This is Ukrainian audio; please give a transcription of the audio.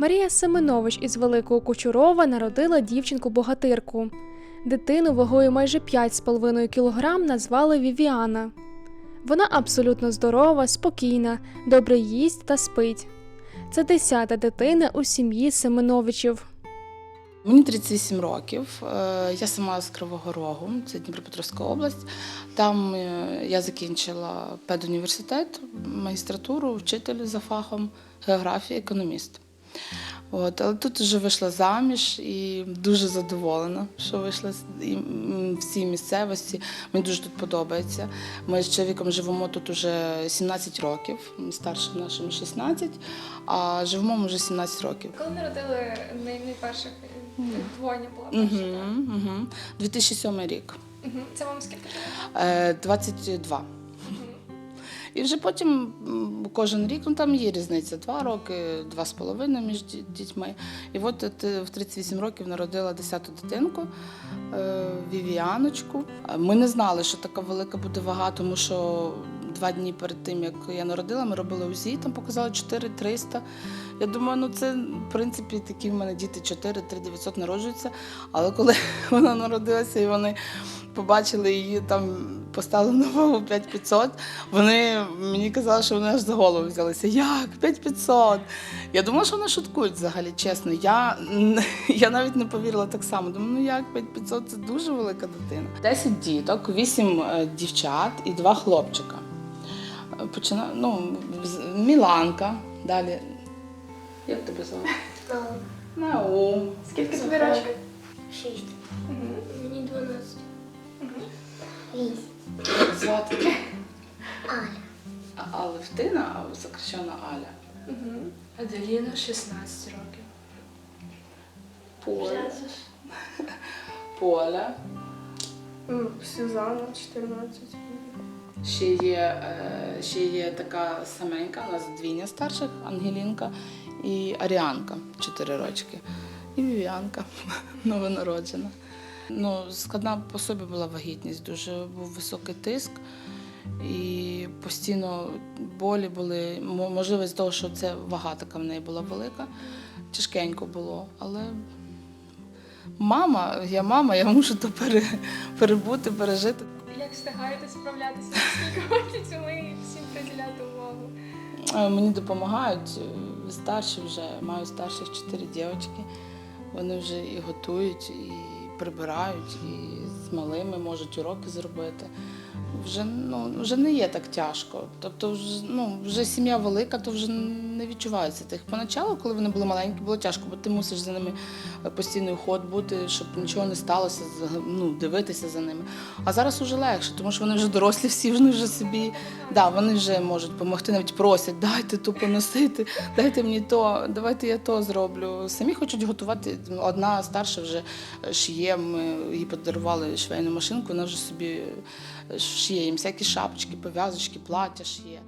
Марія Семенович із Великого Кучурова народила дівчинку-богатирку. Дитину вагою майже 5,5 кг назвали Вівіана. Вона абсолютно здорова, спокійна, добре їсть та спить. Це десята дитина у сім'ї Семеновичів. Мені 38 років. е, Я сама з Кривого Рогу, це Дніпропетровська область. Там е, я закінчила педуніверситет, магістратуру, вчитель за фахом географія, економіст. От, але тут вже вийшла заміж і дуже задоволена, що вийшла і, м, в цій місцевості. Мені дуже тут подобається. Ми з чоловіком живемо тут уже 17 років, старшим нашим 16, а живемо ми вже 17 років. Коли народили найперших двоє була Угу, угу. 2007 рік. Це вам скільки? Е, 22. І вже потім кожен рік, ну там є різниця, два роки, два з половиною між дітьми. І от е, в 38 років народила 10-ту дитинку, е, Вівіаночку. Ми не знали, що така велика буде вага, тому що два дні перед тим, як я народила, ми робили УЗІ, там показали 4300. Я думаю, ну це в принципі такі в мене діти 4 3900 народжуються. Але коли вона народилася і вони побачили її там, поставили на вагу 5500, вони мені казали, що вони аж за голову взялися. Як? 5500? Я думала, що вони шуткують взагалі, чесно. Я, я навіть не повірила так само. Думаю, ну як 5500 це дуже велика дитина. 10 діток, 8 дівчат і 2 хлопчика. Е, Почина... ну, Міланка, далі. Як тебе звати? Наум. Скільки тобі Захар. Шість. Звати Аля. А- Алевтина, а сокращена Аля. Аделіна 16 років. Поля. Поля. Сюзанна 14. Ще є, е, ще є така саменька, у нас двійня старших, Ангелінка і Аріанка, 4 рочки. І Вівіанка, новонароджена. Ну, складна по собі була вагітність, дуже був високий тиск. І постійно болі були, Мо- можливо, з того, що це вага така в неї була велика. Тяжкенько було, але мама, я мама, я мушу то пере, перебути, пережити. Як встигаєте справлятися? Скільки років всім приділяти увагу? Е, Мені допомагають е, старші вже, маю старших чотири дівчатки. Вони вже і готують, і прибирають, і з малими можуть уроки зробити. Вже, ну, вже не є так тяжко. Тобто, вже, ну, вже сім'я велика, то вже не відчувається тих. Поначалу, коли вони були маленькі, було тяжко, бо ти мусиш за ними е, постійний уход бути, щоб нічого не сталося, ну, дивитися за ними. А зараз вже легше, тому що вони вже дорослі, всі вони вже собі, да, вони вже можуть допомогти, навіть просять, дайте то поносити, дайте мені то, давайте я то зроблю. Самі хочуть готувати. Одна старша вже шиє, ми їй подарували швейну машинку, вона вже собі шиє їм всякі шапочки, пов'язочки, плаття шиє.